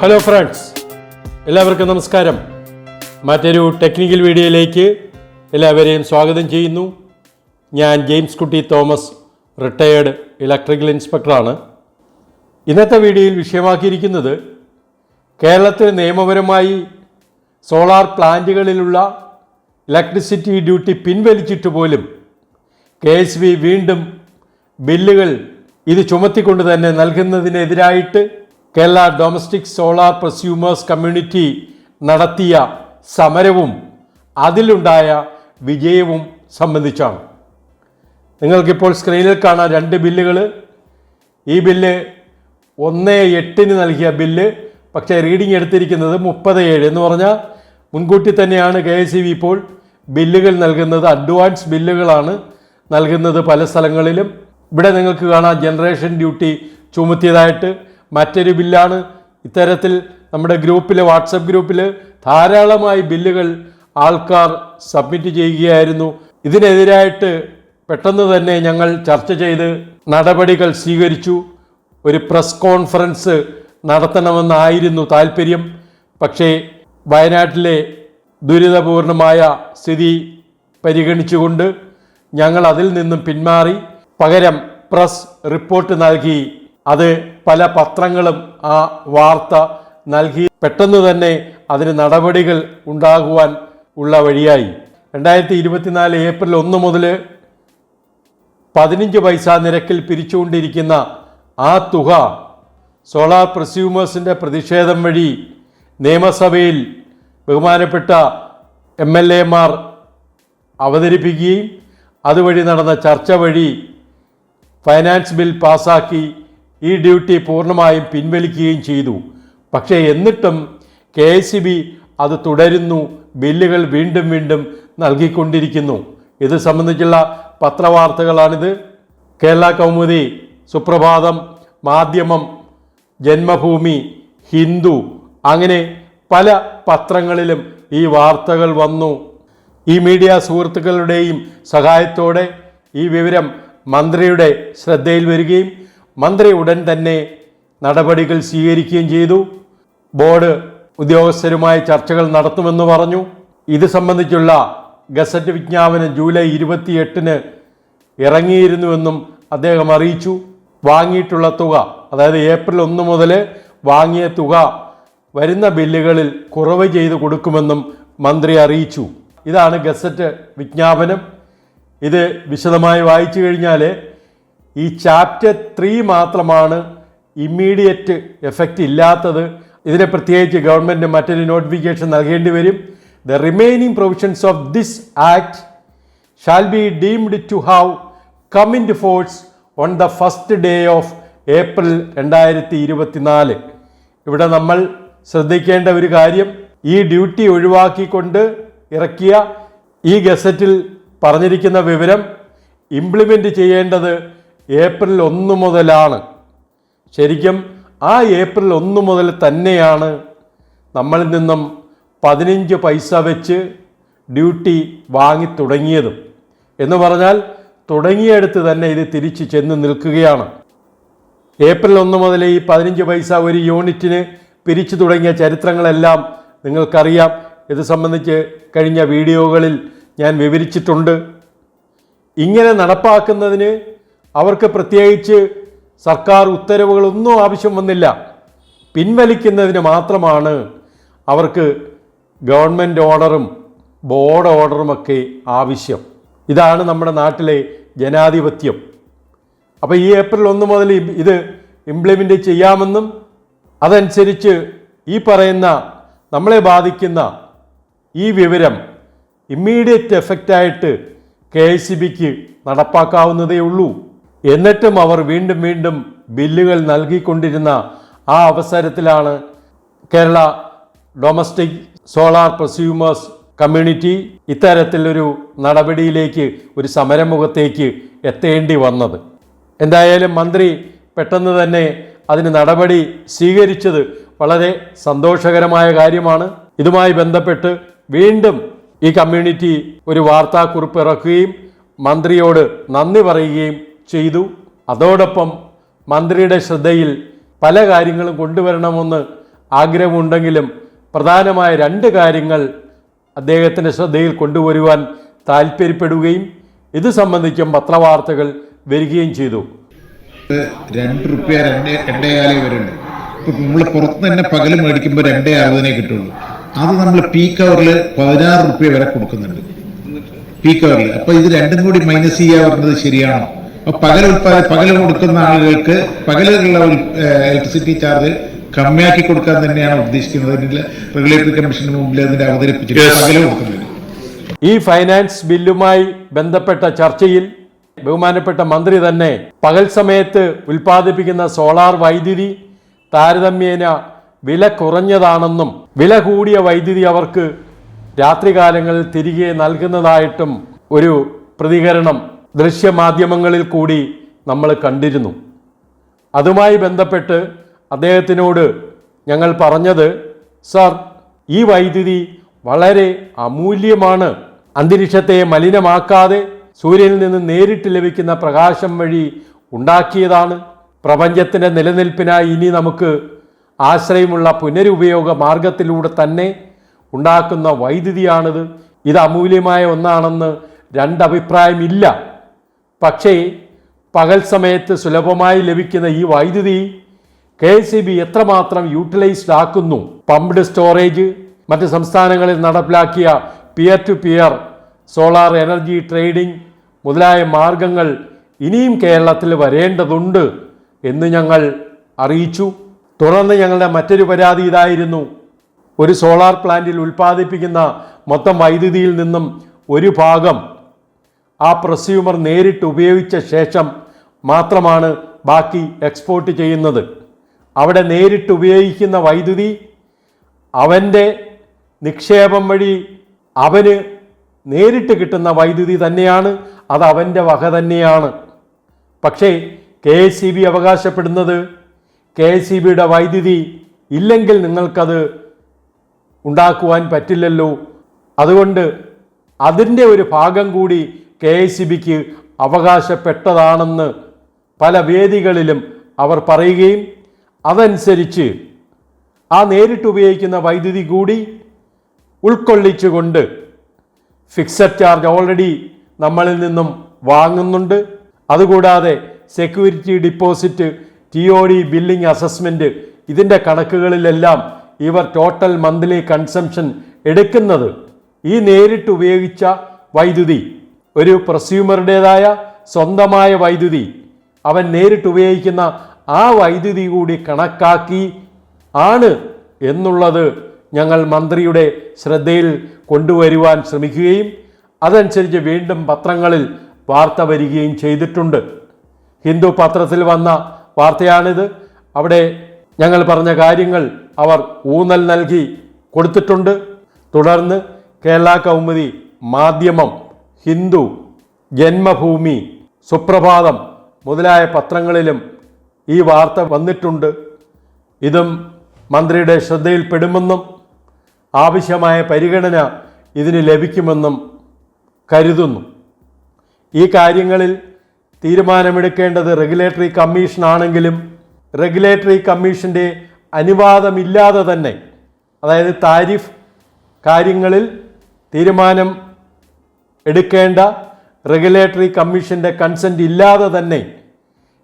Hello friends എല്ലാവർക്കും നമസ്കാരം. മറ്റൊരു ടെക്നിക്കൽ വീഡിയോയിലേക്ക് എല്ലാവരെയും സ്വാഗതം ചെയ്യുന്നു. ഞാൻ ജെയിംസ് കുട്ടി തോമസ് റിട്ടയേർഡ് ഇലക്ട്രിക്കൽ ഇൻസ്പെക്ടറാണ് ഇന്നത്തെ വീഡിയോയിൽ വിഷയമാക്കിയിരിക്കുന്നത് കേരളത്തിൽ നിയമപരമായി സോളാർ പ്ലാന്റുകളിലുള്ള ഇലക്ട്രിസിറ്റി ഡ്യൂട്ടി പിൻവലിച്ചിട്ട് പോലും കെ എസ് വീണ്ടും ബില്ലുകൾ ഇത് ചുമത്തിക്കൊണ്ട് തന്നെ നൽകുന്നതിനെതിരായിട്ട് Kerala domestic solar prosumers community നടത്തിയ സമരവും അതിലുണ്ടായ വിജയവും സംബന്ധിച്ചാണ്. നിങ്ങൾക്കിപ്പോൾ സ്ക്രീനിൽ കാണാം രണ്ട് ബില്ലുകൾ ഈ ബില്ല് ഒന്ന് എട്ടിന് നൽകിയ ബില്ല് പക്ഷേ റീഡിംഗ് എടുത്തിരിക്കുന്നത് മുപ്പത് ഏഴ് എന്ന് പറഞ്ഞാൽ മുൻകൂട്ടി തന്നെയാണ് കെ എസ് ഇപ്പോൾ ബില്ലുകൾ നൽകുന്നത്. അഡ്വാൻസ് ബില്ലുകളാണ് നൽകുന്നത് പല സ്ഥലങ്ങളിലും. ഇവിടെ നിങ്ങൾക്ക് കാണാം ജനറേഷൻ ഡ്യൂട്ടി ചുമത്തിയതായിട്ട്. മറ്റൊരു ബില്ലാണ് ഇത്തരത്തിൽ നമ്മുടെ ഗ്രൂപ്പിൽ വാട്സപ്പ് ഗ്രൂപ്പിൽ ധാരാളമായി ബില്ലുകൾ ആൾക്കാർ സബ്മിറ്റ് ചെയ്യുകയായിരുന്നു. ഇതിനെതിരായിട്ട് പെട്ടെന്ന് തന്നെ ഞങ്ങൾ ചർച്ച ചെയ്ത് നടപടികൾ സ്വീകരിച്ചു. ഒരു പ്രസ് കോൺഫറൻസ് നടത്തണമെന്നായിരുന്നു താല്പര്യം പക്ഷേ വയനാട്ടിലെ ദുരിതപൂർണമായ സ്ഥിതി പരിഗണിച്ചുകൊണ്ട് ഞങ്ങൾ അതിൽ നിന്നും പിന്മാറി. പകരം പ്രസ് റിപ്പോർട്ട് നൽകി അത് പല പത്രങ്ങളും ആ വാർത്ത നൽകി പെട്ടെന്ന് തന്നെ അതിന് നടപടികൾ ഉണ്ടാകുവാൻ ഉള്ള വഴിയായി. രണ്ടായിരത്തി ഇരുപത്തിനാല് ഏപ്രിൽ ഒന്ന് മുതൽ പതിനഞ്ച് പൈസ നിരക്കിൽ പിരിച്ചുകൊണ്ടിരിക്കുന്ന ആ തുക സോളാർ പ്രസ്യൂമേഴ്സിന്റെ പ്രതിഷേധം വഴി നിയമസഭയിൽ ബഹുമാനപ്പെട്ട എം എൽ എമാർ അവതരിപ്പിക്കുകയും അതുവഴി നടന്ന ചർച്ച വഴി ഫൈനാൻസ് ബിൽ പാസാക്കി ഈ ഡ്യൂട്ടി പൂർണമായും പിൻവലിക്കുകയും ചെയ്തു. പക്ഷേ എന്നിട്ടും കെ ബി അത് തുടരുന്നു. ബില്ലുകൾ വീണ്ടും വീണ്ടും നൽകിക്കൊണ്ടിരിക്കുന്നു. ഇത് സംബന്ധിച്ചുള്ള പത്രവാർത്തകളാണിത്. കേരള കൗമുദി സുപ്രഭാതം മാധ്യമം ജന്മഭൂമി ഹിന്ദു അങ്ങനെ പല പത്രങ്ങളിലും ഈ വാർത്തകൾ വന്നു. ഈ മീഡിയ സുഹൃത്തുക്കളുടെയും സഹായത്തോടെ ഈ വിവരം മന്ത്രിയുടെ ശ്രദ്ധയിൽ വരികയും മന്ത്രി ഉടൻ തന്നെ നടപടികൾ സ്വീകരിക്കുകയും ചെയ്തു. ബോർഡ് ഉദ്യോഗസ്ഥരുമായി ചർച്ചകൾ നടത്തുമെന്ന് പറഞ്ഞു. ഇത് സംബന്ധിച്ചുള്ള ഗസറ്റ് വിജ്ഞാപനം ജൂലൈ ഇരുപത്തിയെട്ടിന് ഇറങ്ങിയിരുന്നുവെന്നും അദ്ദേഹം അറിയിച്ചു. വാങ്ങിയിട്ടുള്ള തുക അതായത് ഏപ്രിൽ ഒന്ന് മുതൽ വാങ്ങിയ തുക വരുന്ന ബില്ലുകളിൽ കുറവ് ചെയ്ത് കൊടുക്കുമെന്നും മന്ത്രി അറിയിച്ചു. ഇതാണ് ഗസറ്റ് വിജ്ഞാപനം. ഇത് വിശദമായി വായിച്ചു കഴിഞ്ഞാൽ ഈ ചാപ്റ്റർ ത്രീ മാത്രമാണ് ഇമ്മീഡിയറ്റ് എഫക്റ്റ് ഇല്ലാത്തത്. ഇതിനെ പ്രത്യേകിച്ച് ഗവൺമെന്റ് മറ്റൊരു നോട്ടിഫിക്കേഷൻ നൽകേണ്ടി വരും. The remaining provisions of this act shall be deemed to have come in to force on the first day of April രണ്ടായിരത്തി ഇരുപത്തിനാല് ഇവിടെ നമ്മൾ ശ്രദ്ധിക്കേണ്ട ഒരു കാര്യം ഈ ഡ്യൂട്ടി ഒഴിവാക്കിക്കൊണ്ട് ഇറക്കിയ ഈ ഗസറ്റിൽ പറഞ്ഞിരിക്കുന്ന വിവരം ഇംപ്ലിമെന്റ് ചെയ്യേണ്ടത് ഏപ്രിൽ ഒന്ന് മുതലാണ്. ശരിക്കും ആ ഏപ്രിൽ ഒന്ന് മുതൽ തന്നെയാണ് നമ്മളിൽ നിന്നും പതിനഞ്ച് പൈസ വെച്ച് ഡ്യൂട്ടി വാങ്ങി തുടങ്ങിയതും. എന്ന് പറഞ്ഞാൽ തുടങ്ങിയെടുത്ത് തന്നെ ഇത് തിരിച്ച് ചെന്ന് നിൽക്കുകയാണ്. ഏപ്രിൽ ഒന്ന് മുതൽ ഈ പതിനഞ്ച് പൈസ ഒരു യൂണിറ്റിന് പിരിച്ചു തുടങ്ങിയ ചരിത്രങ്ങളെല്ലാം നിങ്ങൾക്കറിയാം. ഇത് സംബന്ധിച്ച് കഴിഞ്ഞ വീഡിയോകളിൽ ഞാൻ വിവരിച്ചിട്ടുണ്ട്. ഇങ്ങനെ നടപ്പാക്കുന്നതിന് അവർക്ക് പ്രത്യേകിച്ച് സർക്കാർ ഉത്തരവുകളൊന്നും ആവശ്യം വന്നില്ല. പിൻവലിക്കുന്നതിന് മാത്രമാണ് അവർക്ക് ഗവൺമെന്റ് ഓർഡറും ബോർഡ് ഓർഡറുമൊക്കെ ആവശ്യം. ഇതാണ് നമ്മുടെ നാട്ടിലെ ജനാധിപത്യം. അപ്പോൾ ഈ ഏപ്രിൽ ഒന്ന് മുതൽ ഇത് ഇംപ്ലിമെന്റ് ചെയ്യാമെന്നും അതനുസരിച്ച് ഈ പറയുന്ന നമ്മളെ ബാധിക്കുന്ന ഈ വിവരം ഇമ്മീഡിയറ്റ് എഫക്റ്റായിട്ട് കെ എസ് സി ബിക്ക് നടപ്പാക്കാവുന്നതേ ഉള്ളൂ. എന്നിട്ടും അവർ വീണ്ടും വീണ്ടും ബില്ലുകൾ നൽകിക്കൊണ്ടിരുന്ന ആ അവസരത്തിലാണ് Kerala domestic solar prosumers community ഇത്തരത്തിലൊരു നടപടിയിലേക്ക് ഒരു സമരമുഖത്തേക്ക് എത്തേണ്ടി വന്നത്. എന്തായാലും മന്ത്രി പെട്ടെന്ന് തന്നെ അതിന് നടപടി സ്വീകരിച്ചത് വളരെ സന്തോഷകരമായ കാര്യമാണ്. ഇതുമായി ബന്ധപ്പെട്ട് വീണ്ടും ഈ കമ്മ്യൂണിറ്റി ഒരു വാർത്താക്കുറിപ്പ് ഇറക്കുകയും മന്ത്രിയോട് നന്ദി പറയുകയും ചെയ്തു. അതോടൊപ്പം മന്ത്രിയുടെ ശ്രദ്ധയിൽ പല കാര്യങ്ങളും കൊണ്ടുവരണമെന്ന് ആഗ്രഹമുണ്ടെങ്കിലും പ്രധാനമായ രണ്ട് കാര്യങ്ങൾ അദ്ദേഹത്തിന്റെ ശ്രദ്ധയിൽ കൊണ്ടുവരുവാൻ താല്പര്യപ്പെടുകയും ഇത് സംബന്ധിച്ചും പത്രവാർത്തകൾ വരികയും ചെയ്തു. രണ്ട് റുപ്യ രണ്ട് രണ്ടേ കാലേ വരുന്നുണ്ട് ഇപ്പൊ നമ്മൾ പുറത്ത് തന്നെ പകൽ മേടിക്കുമ്പോൾ രണ്ടേ അറുപതിനെ കിട്ടുള്ളൂ. അത് നമ്മൾ പീക്ക് അവറിൽ പതിനാറ് റുപ്യ വരെ കൊടുക്കുന്നുണ്ട്. പീക്ക് അവറിൽ അപ്പോൾ ഇത് രണ്ടും കൂടി മൈനസ് ചെയ്യാ പറഞ്ഞത് ശരിയാണോ? പകൽ ഉൽപ്പാദന പകൽ കൊടുക്കുന്ന ആളുകൾക്ക് പകലുള്ള ഇലക്ട്രിസിറ്റി ചാർജ് കമ്മിയാക്കി കൊടുക്കാൻ തന്നെയാണ് ഉദ്ദേശിക്കുന്നത്. റെഗുലേറ്ററി കമ്മീഷന് മുമ്പിൽ അതിന്റെ അവതരിപ്പിച്ചിട്ട് പകൽ കൊടുക്കുന്നത്. ഈ ഫൈനാൻസ് ബില്ലുമായി ബന്ധപ്പെട്ട ചർച്ചയിൽ ബഹുമാനപ്പെട്ട മന്ത്രി തന്നെ പകൽ സമയത്ത് ഉൽപ്പാദിപ്പിക്കുന്ന സോളാർ വൈദ്യുതി താരതമ്യേന വില കുറഞ്ഞതാണെന്നും വില കൂടിയ വൈദ്യുതി അവർക്ക് രാത്രികാലങ്ങളിൽ തിരികെ നൽകുന്നതായിട്ടും ഒരു പ്രതികരണം ദൃശ്യമാധ്യമങ്ങളിൽ കൂടി നമ്മൾ കണ്ടിരുന്നു. അതുമായി ബന്ധപ്പെട്ട് അദ്ദേഹത്തിനോട് ഞങ്ങൾ പറഞ്ഞത് സർ ഈ വൈദ്യുതി വളരെ അമൂല്യമാണ്. അന്തരീക്ഷത്തെ മലിനമാക്കാതെ സൂര്യനിൽ നിന്ന് നേരിട്ട് ലഭിക്കുന്ന പ്രകാശം വഴി ഉണ്ടാക്കിയതാണ്. പ്രപഞ്ചത്തിന്റെ നിലനിൽപ്പിനായി ഇനി നമുക്ക് ആശ്രയമുള്ള പുനരുപയോഗ മാർഗത്തിലൂടെ തന്നെ ഉണ്ടാക്കുന്ന വൈദ്യുതിയാണിത്. ഇത് അമൂല്യമായ ഒന്നാണെന്ന് രണ്ടഭിപ്രായമില്ല. പക്ഷേ പകൽ സമയത്ത് സുലഭമായി ലഭിക്കുന്ന ഈ വൈദ്യുതി കെ സി ബി എത്രമാത്രം യൂട്ടിലൈസ്ഡ് ആക്കുന്നു? പമ്പ്ഡ് സ്റ്റോറേജ് മറ്റ് സംസ്ഥാനങ്ങളിൽ നടപ്പിലാക്കിയ peer to peer solar energy trading മുതലായ മാർഗങ്ങൾ ഇനിയും കേരളത്തിൽ വരേണ്ടതുണ്ട് എന്ന് ഞങ്ങൾ അറിയിച്ചു. തുടർന്ന് ഞങ്ങളുടെ മറ്റൊരു പരാതി ഇതായിരുന്നു. ഒരു സോളാർ പ്ലാന്റിൽ ഉൽപ്പാദിപ്പിക്കുന്ന മൊത്തം വൈദ്യുതിയിൽ നിന്നും ഒരു ഭാഗം ആ പ്രസ്യൂമർ നേരിട്ട് ഉപയോഗിച്ച ശേഷം മാത്രമാണ് ബാക്കി എക്സ്പോർട്ട് ചെയ്യുന്നത്. അവിടെ നേരിട്ട് ഉപയോഗിക്കുന്ന വൈദ്യുതി അവന്റെ നിക്ഷേപം വഴി അവന് നേരിട്ട് കിട്ടുന്ന വൈദ്യുതി തന്നെയാണ് അത് അവന്റെ വക തന്നെയാണ്. പക്ഷേ കെ എസ് സി ബി അവകാശപ്പെടുന്നത് കെ എസ് സി ബിയുടെ വൈദ്യുതി ഇല്ലെങ്കിൽ നിങ്ങൾക്കത് ഉണ്ടാക്കുവാൻ പറ്റില്ലല്ലോ. അതുകൊണ്ട് അതിന്റെ ഒരു ഭാഗം കൂടി കെ എ സി ബിക്ക് അവകാശപ്പെട്ടതാണെന്ന് പല വേദികളിലും അവർ പറയുകയും അതനുസരിച്ച് ആ നേരിട്ട് ഉപയോഗിക്കുന്ന വൈദ്യുതി കൂടി ഉൾക്കൊള്ളിച്ചുകൊണ്ട് ഫിക്സഡ് ചാർജ് ഓൾറെഡി നമ്മളിൽ നിന്നും വാങ്ങുന്നുണ്ട്. അതുകൂടാതെ security deposit T O D billing assessment ഇതിന്റെ കണക്കുകളിലെല്ലാം ഇവർ ടോട്ടൽ മന്ത്ലി കൺസംഷൻ എടുക്കുന്നത്. ഈ നേരിട്ട് ഉപയോഗിച്ച വൈദ്യുതി ഒരു പ്രസ്യൂമറുടേതായ സ്വന്തമായ വൈദ്യുതി അവൻ നേരിട്ട് ഉപയോഗിക്കുന്ന ആ വൈദ്യുതി കൂടി കണക്കാക്കി ആണ് എന്നുള്ളത് ഞങ്ങൾ മന്ത്രിയുടെ ശ്രദ്ധയിൽ കൊണ്ടുവരുവാൻ ശ്രമിക്കുകയും അതനുസരിച്ച് വീണ്ടും പത്രങ്ങളിൽ വാർത്ത വരികയും ചെയ്തിട്ടുണ്ട്. ഹിന്ദു പത്രത്തിൽ വന്ന വാർത്തയാണിത്. അവിടെ ഞങ്ങൾ പറഞ്ഞ കാര്യങ്ങൾ അവർ ഊന്നൽ നൽകി കൊടുത്തിട്ടുണ്ട്. തുടർന്ന് കേരള കൗമുദി മാധ്യമം ഹിന്ദു ജന്മഭൂമി സുപ്രഭാതം മുതലായ പത്രങ്ങളിലും ഈ വാർത്ത വന്നിട്ടുണ്ട്. ഇതും മന്ത്രിയുടെ ശ്രദ്ധയിൽപ്പെടുമെന്നും ആവശ്യമായ പരിഗണന ഇതിന് ലഭിക്കുമെന്നും കരുതുന്നു. ഈ കാര്യങ്ങളിൽ തീരുമാനമെടുക്കേണ്ടത് റെഗുലേറ്ററി കമ്മീഷനാണെങ്കിലും റെഗുലേറ്ററി കമ്മീഷന്റെ അനുവാദമില്ലാതെ തന്നെ അതായത് താരിഫ് കാര്യങ്ങളിൽ തീരുമാനം എടുക്കേണ്ട റെഗുലേറ്ററി കമ്മീഷന്റെ കൺസെന്റ് ഇല്ലാതെ തന്നെ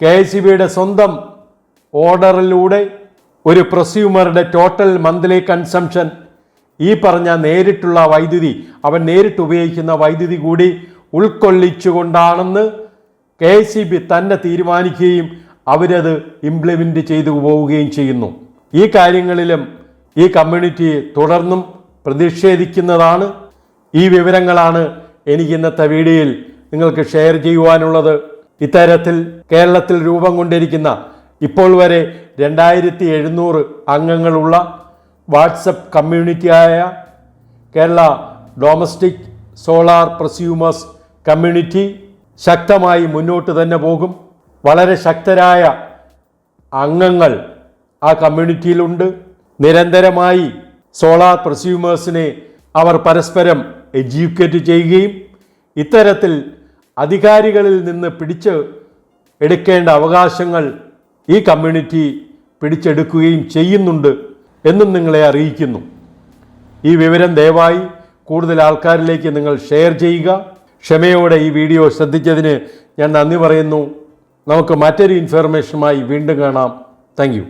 കെ എസ് ബിയുടെ സ്വന്തം ഓർഡറിലൂടെ ഒരു പ്രൊസ്യൂമറുടെ ടോട്ടൽ മന്ത്ലി കൺസംഷൻ ഈ പറഞ്ഞ നേരിട്ടുള്ള വൈദ്യുതി അവൻ നേരിട്ട് ഉപയോഗിക്കുന്ന വൈദ്യുതി കൂടി ഉൾക്കൊള്ളിച്ചുകൊണ്ടാണെന്ന് കെ എസ് ബി തന്നെ തീരുമാനിക്കുകയും അവരത് ഇംപ്ലിമെന്റ് ചെയ്തു പോവുകയും ചെയ്യുന്നു. ഈ കാര്യങ്ങളിലും ഈ കമ്മ്യൂണിറ്റി തുടർന്നും പ്രതിഷേധിക്കുന്നതാണ്. ഈ വിവരങ്ങളാണ് എനിക്ക് ഇന്നത്തെ വീഡിയോയിൽ നിങ്ങൾക്ക് ഷെയർ ചെയ്യുവാനുള്ളത് ഇത്തരത്തിൽ കേരളത്തിൽ രൂപം കൊണ്ടിരിക്കുന്ന ഇപ്പോൾ വരെ രണ്ടായിരത്തി എഴുന്നൂറ് അംഗങ്ങളുള്ള WhatsApp കമ്മ്യൂണിറ്റിയായ Kerala domestic solar prosumers community ശക്തമായി മുന്നോട്ട് തന്നെ പോകും. വളരെ ശക്തരായ അംഗങ്ങൾ ആ കമ്മ്യൂണിറ്റിയിലുണ്ട് നിരന്തരമായി സോളാർ പ്രസ്യൂമേഴ്സിനെ അവർ പരസ്പരം എഡ്യൂക്കേറ്റ് ചെയ്യുകയും ഇത്തരത്തിൽ അധികാരികളിൽ നിന്ന് പിടിച്ച് എടുക്കേണ്ട അവകാശങ്ങൾ ഈ കമ്മ്യൂണിറ്റി പിടിച്ചെടുക്കുകയും ചെയ്യുന്നുണ്ട് എന്നും നിങ്ങളെ അറിയിക്കുന്നു. ഈ വിവരം ദയവായി കൂടുതൽ ആൾക്കാരിലേക്ക് നിങ്ങൾ ഷെയർ ചെയ്യുക. ക്ഷമയോടെ ഈ വീഡിയോ ശ്രദ്ധിച്ചതിന് ഞാൻ നന്ദി പറയുന്നു. നമുക്ക് മറ്റൊരു ഇൻഫർമേഷനുമായി വീണ്ടും കാണാം. താങ്ക്